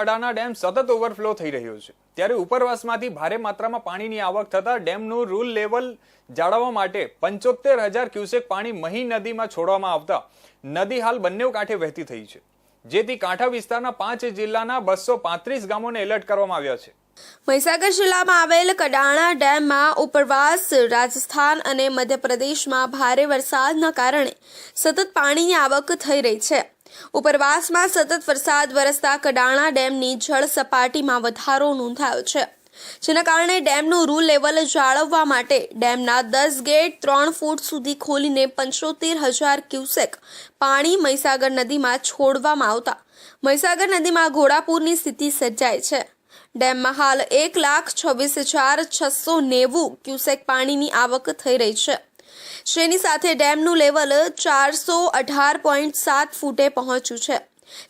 કડાના dam સતત overflow થઈ રહ્યો છે. ત્યારે ઉપરવાસમાંથી ભારે માત્રામાં પાણીની આવક થતા ડેમનું રૂલ લેવલ જાળવવા માટે પંચોતેર હજાર ક્યુસેક પાણી મહી નદીમાં છોડવામાં આવતા નદી હાલ બંને કાંઠે વહેતી થઈ છે. જેથી કાંઠા વિસ્તારના પાંચ જિલ્લાના બસો પાંત્રીસ ગામોને એલર્ટ કરવામાં આવ્યા છે. મહીસાગર જિલ્લામાં આવેલ કડાણા ડેમમાં ઉપરવાસ, રાજસ્થાન અને મધ્યપ્રદેશમાં ભારે વરસાદના કારણે સતત પાણીની આવક થઈ રહી છે. ઉપરવાસમાં સતત વરસાદ વરસતા કડાણા ડેમની જળ સપાટીમાં વધારો નોંધાયો છે. જેના કારણે ડેમનું રૂલ લેવલ જાળવવા માટે ડેમના દસ ગેટ ત્રણ ફૂટ સુધી ખોલીને પંચોતેર હજાર ક્યુસેક પાણી મહીસાગર નદીમાં છોડવામાં આવતા. મહીસાગર નદીમાં ઘોડાપૂરની સ્થિતિ સર્જાય છે. ડેમમાં હાલ એક લાખ છવ્વીસ હજાર છસો નેવું ક્યુસેક પાણીની આવક થઈ રહી છે. જેની સાથે ડેમનું લેવલ ચારસો અઢાર પોઈન્ટ સાત ફૂટે પહોંચ્યું છે.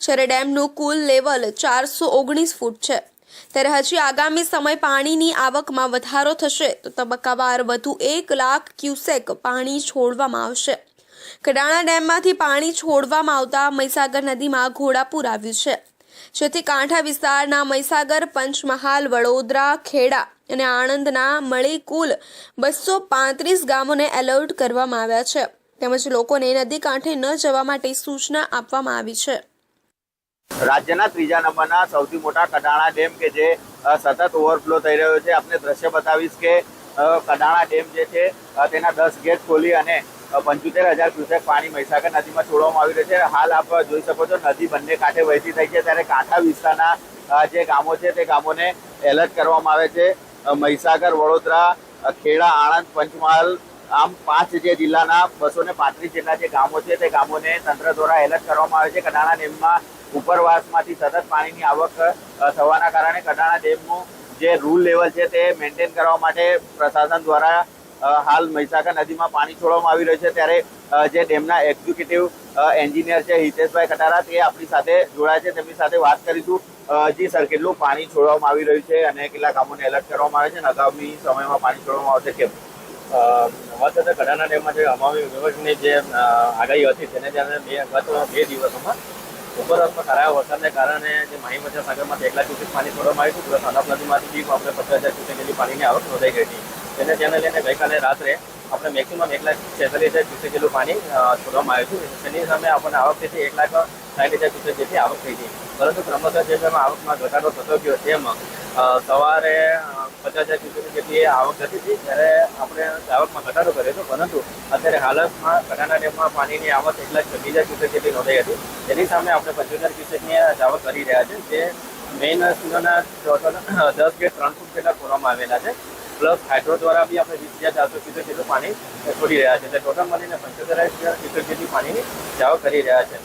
જ્યારે ડેમનું કુલ લેવલ ચારસો ઓગણીસ ફૂટ છે. ત્યારે હજી આગામી સમય પાણીની આવકમાં વધારો થશે તો તબક્કાવાર વધુ એક લાખ ક્યુસેક પાણી છોડવામાં આવશે. કડાણા ડેમમાંથી પાણી છોડવામાં આવતા મહીસાગર નદીમાં ઘોડાપૂર આવ્યું છે. જેથી કાંઠા વિસ્તારના મહીસાગર, પંચમહાલ, વડોદરા, ખેડા અને આણંદના મળી કુલ બસો પાંત્રીસ ગામોને એલર્ટ કરવામાં આવ્યા છે. તેમજ લોકોને નદી કાંઠે ન જવા માટે સૂચના આપવામાં આવી છે. રાજ્યના ત્રીજા નંબરના સૌથી મોટા કડાણા ડેમ કે જે સતત ઓવરફ્લો થઈ રહ્યો છે, આપને દ્રશ્ય બતાવીશ કે કડાણા ડેમ જે છે તેના દસ ગેટ ખોલી અને પંચોતેર હજાર ક્યુસેક પાણી મહીસાગર નદીમાં છોડવામાં આવી રહ્યું છે. હાલ આપ જોઈ શકો છો, નદી બંને કાંઠે વહેતી થઈ છે. ત્યારે કાંઠા વિસ્તારના જે ગામો છે, તે ગામોને એલર્ટ કરવામાં આવે છે. મહીસાગર, વડોદરા ખેડા, આણંદ, પંચમહાલ, આમ પાંચ જે જિલ્લાના બસો ને પાંત્રીસ જેટલા જે ગામો છે, તે ગામોને તંત્ર દ્વારા એલર્ટ કરવામાં આવે છે. કડાણા ડેમમાં ઉપરવાસમાંથી સતત પાણીની આવક થવાના કારણે કડાણા ડેમનું જે રૂલ લેવલ છે, તે મેન્ટેન કરવા માટે પ્રશાસન દ્વારા હાલ મહીસાગર નદીમાં પાણી છોડવામાં આવી રહ્યું છે. ત્યારે જે ડેમના એક્ઝિક્યુટિવ એન્જિનિયર છે હિતેશભાઈ કટારા તે આપણી સાથે જોડાયા છે. તેમની સાથે વાત કરીશું. જી સર, કેટલું પાણી છોડવામાં આવી રહ્યું છે અને કેટલા ગામોને એલર્ટ કરવામાં આવે છે અને આગામી સમયમાં પાણી છોડવામાં આવશે કેમ? વાત સાથે કડાના ડેમમાં જે અમાવી વિભાગની જે આગાહી હતી તેને જ્યારે બે, ગત બે દિવસોમાં ઉપરવાસમાં કરાયા વરસાદને કારણે જે માહી મધ્ય સાગરમાં એક લાખ પાણી છોડવામાં આવ્યું હતું. પ્લસ અનાપ નદીમાંથી બી આપણે પચાસ હજાર ક્યુસેક પાણીની આવક નોંધાઈ ગઈ હતી. તેને ધ્યાને લઈને ગઈકાલે રાત્રે આપણે મેક્સિમમ એક લાખ છેતાલીસ હજાર ક્યુસેક જેટલું પાણી છોડવામાં આવ્યું છે તેની સામે આપણને આવક થઈ એક લાખ સાઠ હજાર ક્યુસેક જેટલી આવક થઈ હતી. પરંતુ ક્રમશઃ જે જેમાં આવકમાં ઘટાડો થતો ગયો તેમ સવારે પચાસ હજાર ક્યુસેક જેટલી આવક થતી હતી, ત્યારે આપણે આવકમાં ઘટાડો કર્યો હતો. પરંતુ અત્યારે હાલતમાં ઘટાના ડેમમાં પાણીની આવક એક લાખ છવ્વીસ હજાર ક્યુસેક જેટલી નોંધાઈ હતી. તેની સામે આપણે પંચોતેર ક્યુસેકની આવક કરી રહ્યા છે. જે મેઇન સિઝનના દસ કે ત્રણ ફૂટ જેટલા ખોલવામાં આવેલા છે. પ્લસ હાઇડ્રો દ્વારા બી આપણે વીસ હજાર ચારસો ક્યુસેક જેટલું પાણી છોડી રહ્યા છે. એટલે ટોટલ મળીને પંચોતેર હજાર ક્યુસેક જેટલી પાણીની જાવ કરી રહ્યા છે.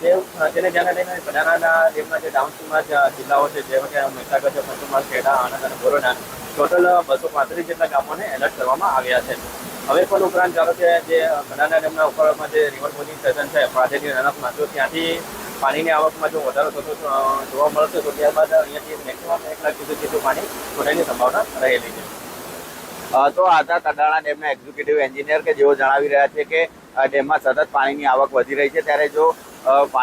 તે તેને ધ્યાને લઈને બનાના ડેમના જે ડાઉનસ્ટ્રીમના જિલ્લાઓ છે, જેવા કે મહીસાગર છે, પંચમહાલ, ખેડા, આણંદ અને બોરોના ટોટલ બસો પાંત્રીસ જેટલા ગામોને એલર્ટ કરવામાં આવ્યા છે. હવે પણ ઉપરાંત ધારો કે જે કડાના ડેમના ઉપરમાં જે રિવર બોલિંગ સ્ટેશન છે, પ્રાદેશિક રનઅપમાં જો ત્યાંથી પાણીની આવકમાં જો વધારો થતો જોવા મળશે, તો ત્યારબાદ અહીંયાથી મેક્સિમમ એક લાખ સુધી જેટલું પાણી છોડવાની સંભાવના રહેલી છે. તો આ હતા કડાણા ડેમના એક્ઝિક્યુટિવ એન્જિનિયર કે જેઓ જણાવી રહ્યા છે કે ડેમમાં સતત પાણીની આવક વધી રહી છે. ત્યારે જો પાણી